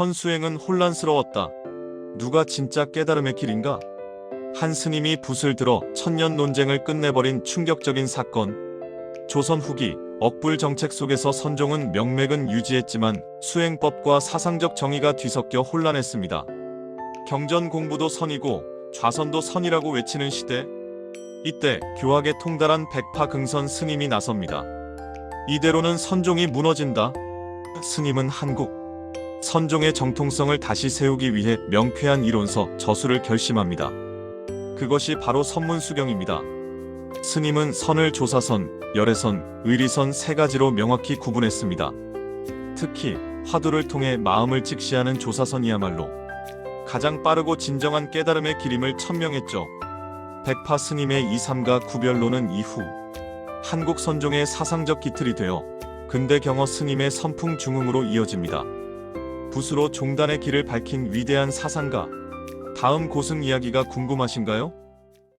선수행은 혼란스러웠다. 누가 진짜 깨달음의 길인가? 한 스님이 붓을 들어 천년 논쟁을 끝내버린 충격적인 사건. 조선 후기 억불 정책 속에서 선종은 명맥은 유지했지만 수행법과 사상적 정의가 뒤섞여 혼란했습니다. 경전 공부도 선이고 좌선도 선이라고 외치는 시대. 이때 교학에 통달한 백파 긍선 스님이 나섭니다. 이대로는 선종이 무너진다. 스님은 한국 선종의 정통성을 다시 세우기 위해 명쾌한 이론서 저수를 결심합니다. 그것이 바로 선문수경입니다. 스님은 선을 조사선, 열애선, 의리선 세 가지로 명확히 구분했습니다. 특히 화두를 통해 마음을 직시하는 조사선이야말로 가장 빠르고 진정한 깨달음의 길임을 천명했죠. 백파 스님의 이 삶과 구별로는 이후 한국 선종의 사상적 기틀이 되어 근대 경어 스님의 선풍 중흥으로 이어집니다. 붓으로 종단의 길을 밝힌 위대한 사상가. 다음 고승 이야기가 궁금하신가요?